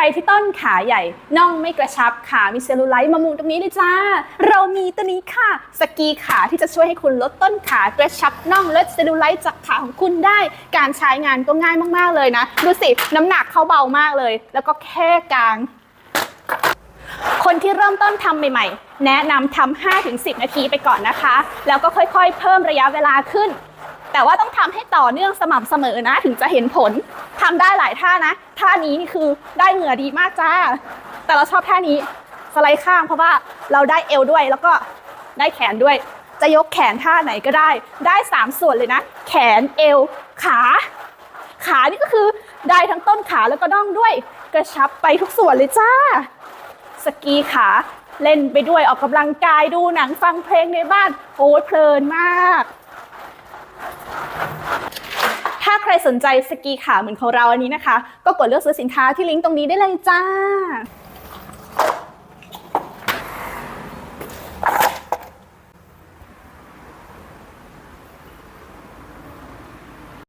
รที่ต้นขาใหญ่น่องไม่กระชับขามีเซลลูไลท์มามุงตรงนี้เลยจ้า เรามีตัวนี้ค่ะ สกีขาที่จะช่วยให้คุณลดต้นขากระชับน่องลดเซลลูไลท์จากขาของคุณได้ การใช้งานก็ง่ายมากๆเลยนะ ดูสิ น้ำหนักเขาเบามากเลย แล้วก็แค่กลางคนที่เริ่มต้นทำใหม่ ๆ แนะนำทำ5-10 นาทีไปก่อนนะคะ แล้วก็ค่อยๆ เพิ่มระยะเวลาขึ้น แต่ว่าต้องทำให้ต่อเนื่องสม่ำเสมอนะ ถึงจะเห็นผลทำได้หลายท่านะ ท่านี้นี่คือได้เหงื่อดีมากจ้า แต่เราชอบท่านี้สไลด์ข้างเพราะว่าเราได้เอวด้วยแล้วก็ได้แขนด้วย จะยกแขนท่าไหนก็ได้ ได้ 3 ส่วนเลยนะ แขนเอว ขา ขานี่ก็คือได้ทั้งต้นขาแล้วก็น่องด้วยกระชับไปทุกส่วนเลยจ้า สกีขาเล่นไปด้วยออกกำลังกายดูหนังฟังเพลงในบ้านโอ้ยเพลินมาก ถ้าใค รสนใจสกีขาเหมือนของเราอันนี้นะคะ ก็กดเลือกซื้อสินค้าที่ลิงก์ตรงนี้ได้เลยจ้า